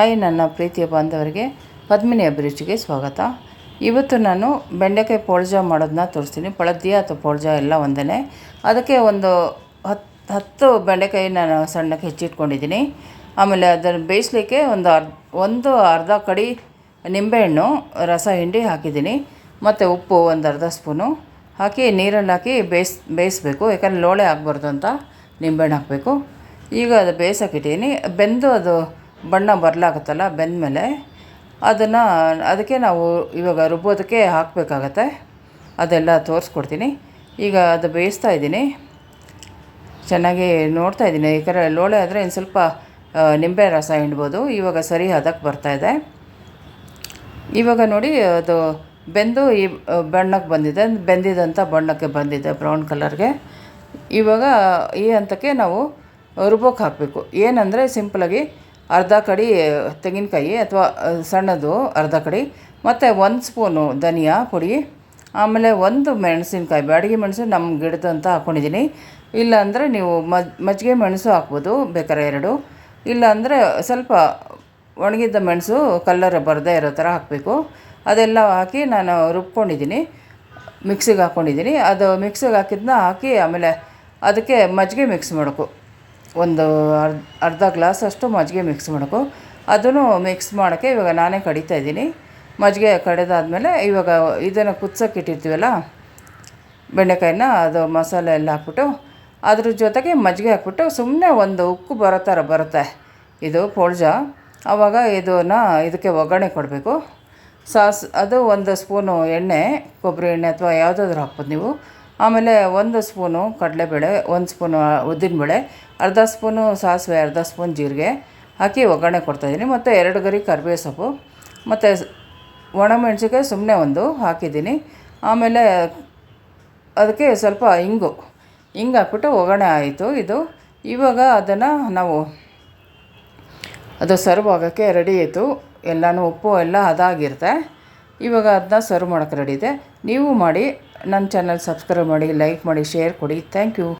Hi ನನ್ನ ಪ್ರೀತಿಯ ಬಾಂಧವರಿಗೆ, ಪದ್ಮಿನಿ ಅಭಿರುಚಿಗೆ ಸ್ವಾಗತ. ಇವತ್ತು ನಾನು ಬೆಂಡೆಕಾಯಿ ಪೋಳ್ಜ ಮಾಡೋದನ್ನ ತೋರಿಸ್ತೀನಿ. ಪಳದ್ಯ ಅಥವಾ ಪೋಳ್ಜ ಎಲ್ಲ ಒಂದೇ ಅದಕ್ಕೆ ಒಂದು ಹತ್ತು ಹತ್ತು ಬೆಂಡೆಕಾಯಿ ನಾನು ಸಣ್ಣಕ್ಕೆ ಹೆಚ್ಚಿಟ್ಕೊಂಡಿದ್ದೀನಿ. ಆಮೇಲೆ ಅದನ್ನು ಬೇಯಿಸ್ಲಿಕ್ಕೆ ಒಂದು ಅರ್ಧ ಒಂದು ಅರ್ಧ ಕಡಿ ನಿಂಬೆಹಣ್ಣು, ರಸ, ಹಿಂಡಿ ಹಾಕಿದ್ದೀನಿ. ಮತ್ತು ಉಪ್ಪು ಒಂದು ಅರ್ಧ ಸ್ಪೂನು. ಹಾಕಿ ನೀರನ್ನು ಹಾಕಿ ಬೇಯಿಸ್, ಬೇಯಿಸ್ಬೇಕು. ಯಾಕಂದರೆ ಲೋಳೆ ಆಗಬಾರ್ದು ಅಂತ ನಿಂಬೆಹಣ್ಣು ಹಾಕಬೇಕು. ಈಗ ಅದು ಬೇಯಿಸೋಕ್ಕಿಟ್ಟಿದ್ದೀನಿ ಬೆಂದು ಅದು ಬಣ್ಣ ಬರಲಾಗುತ್ತಲ್ಲ, ಬೆಂದಮೇಲೆ ಅದನ್ನು ಅದಕ್ಕೆ ನಾವು ಇವಾಗ ರುಬ್ಬೋದಕ್ಕೆ ಹಾಕಬೇಕಾಗತ್ತೆ. ಅದೆಲ್ಲ ತೋರಿಸ್ಕೊಡ್ತೀನಿ. ಈಗ ಅದು ಬೇಯಿಸ್ತಾ ಇದ್ದೀನಿ. ಚೆನ್ನಾಗಿ ನೋಡ್ತಾ ಇದ್ದೀನಿ. ಯಾಕಂದರೆ ಲೋಳೆ ಆದರೆ ಇನ್ನು ಸ್ವಲ್ಪ ನಿಂಬೆ ರಸ ಹಿಂಡ್ಬೋದು. ಇವಾಗ ಸರಿ ಹದಕ್ಕೆ ಬರ್ತಾಯಿದೆ ಇವಾಗ ನೋಡಿ, ಅದು ಬೆಂದು ಈ ಬಣ್ಣಕ್ಕೆ ಬಂದಿದೆ. ಬೆಂದಿದಂಥ ಬಣ್ಣಕ್ಕೆ ಬಂದಿದೆ ಬ್ರೌನ್ ಕಲರ್ಗೆ. ಇವಾಗ ಈ ಹಂತಕ್ಕೆ ನಾವು ರುಬ್ಬೋಕ್ಕೆ ಹಾಕಬೇಕು. ಏನಂದರೆ ಸಿಂಪಲಾಗಿ ಅರ್ಧ ಕಡಿ ತೆಂಗಿನಕಾಯಿ ಅಥವಾ ಸಣ್ಣದು ಅರ್ಧ ಕಡಿ, ಮತ್ತು ಒಂದು ಸ್ಪೂನು ಧನಿಯಾ ಪುಡಿ, ಆಮೇಲೆ ಒಂದು ಮೆಣಸಿನ್ಕಾಯಿ, ಬ್ಯಾಡಗಿ ಮೆಣಸು ನಮ್ಮ ಗಿಡದಂತ ಹಾಕ್ಕೊಂಡಿದ್ದೀನಿ ಇಲ್ಲಾಂದರೆ ನೀವು ಮಜ್, ಮಜ್ಜಿಗೆ ಮೆಣಸು ಹಾಕ್ಬೋದು ಬೇಕಾದ್ರೆ ಎರಡು. ಇಲ್ಲಾಂದರೆ ಸ್ವಲ್ಪ ಒಣಗಿದ್ದ ಮೆಣಸು ಕಲ್ಲರ್ ಬರದೇ ಇರೋ ಥರ ಹಾಕಬೇಕು. ಅದೆಲ್ಲ ಹಾಕಿ ನಾನು ರುಬ್ಕೊಂಡಿದ್ದೀನಿ ಮಿಕ್ಸಿಗೆ ಹಾಕ್ಕೊಂಡಿದ್ದೀನಿ ಅದು ಮಿಕ್ಸಿಗೆ ಹಾಕಿದ್ನ ಹಾಕಿ ಆಮೇಲೆ ಅದಕ್ಕೆ ಮಜ್ಜಿಗೆ ಮಿಕ್ಸ್ ಮಾಡಬೇಕು ಒಂದು ಅರ್ಧ ಅರ್ಧ ಗ್ಲಾಸಷ್ಟು ಮಜ್ಜಿಗೆ ಮಿಕ್ಸ್ ಮಾಡಬೇಕು ಅದನ್ನು ಮಿಕ್ಸ್ ಮಾಡೋಕ್ಕೆ ಇವಾಗ ನಾನೇ ಕಡಿತಾ ಇದ್ದೀನಿ. ಮಜ್ಜಿಗೆ ಕಡೆದಾದಮೇಲೆ ಇವಾಗ ಇದನ್ನು ಕುದ್ಸೋಕೆ ಇಟ್ಟಿರ್ತೀವಲ್ಲ, ಬೆಂಡೆಕಾಯಿನ ಅದು ಮಸಾಲೆ ಎಲ್ಲ ಹಾಕ್ಬಿಟ್ಟು, ಅದ್ರ ಜೊತೆಗೆ ಮಜ್ಜಿಗೆ ಹಾಕ್ಬಿಟ್ಟು ಸುಮ್ಮನೆ ಒಂದು ಉಕ್ಕು ಬರೋ ಥರ ಬರುತ್ತೆ. ಇದು ಪೋಳ್ಜ. ಆವಾಗ ಇದನ್ನು ಇದಕ್ಕೆ ಒಗ್ಗರಣೆ ಕೊಡಬೇಕು. ಸಾಸ್, ಅದು ಒಂದು ಸ್ಪೂನು ಎಣ್ಣೆ, ಕೊಬ್ಬರಿ ಎಣ್ಣೆ ಅಥವಾ ಯಾವುದಾದ್ರೂ ಹಾಕ್ಬೋದು ನೀವು. ಆಮೇಲೆ ಒಂದು ಸ್ಪೂನು ಕಡಲೆಬೇಳೆ, ಒಂದು ಸ್ಪೂನು ಉದ್ದಿನಬೇಳೆ, ಅರ್ಧ ಸ್ಪೂನು ಸಾಸಿವೆ, ಅರ್ಧ ಸ್ಪೂನ್ ಜೀರಿಗೆ ಹಾಕಿ ಒಗ್ಗರಣೆ ಕೊಡ್ತಾಯಿದ್ದೀನಿ ಮತ್ತು ಎರಡು ಗರಿ ಕರಿಬೇವು ಸೊಪ್ಪು ಮತ್ತು ಒಣಮೆಣ್ಸಿಕಾಯಿ ಸುಮ್ಮನೆ ಒಂದು ಹಾಕಿದ್ದೀನಿ. ಆಮೇಲೆ ಅದಕ್ಕೆ ಸ್ವಲ್ಪ ಇಂಗು ಹಿಂಗೆ ಹಾಕ್ಬಿಟ್ಟು ಒಗ್ಗರಣೆ ಆಯಿತು ಇದು. ಇವಾಗ ಅದನ್ನು ನಾವು ಅದು ಸರ್ವ್ ಆಗೋಕ್ಕೆ ರೆಡಿ ಆಯಿತು. ಎಲ್ಲನೂ ಉಪ್ಪು ಎಲ್ಲ ಅದಾಗಿರುತ್ತೆ. ಇವಾಗ ಅದನ್ನ ಸರ್ವ್ ಮಾಡೋಕ್ಕೆ ರೆಡಿ ಇದೆ. ನೀವು ಮಾಡಿ ನನ್ನ ಚಾನಲ್ ಸಬ್ಸ್ಕ್ರೈಬ್ ಮಾಡಿ ಲೈಕ್ ಮಾಡಿ ಶೇರ್ ಕೊಡಿ. Thank you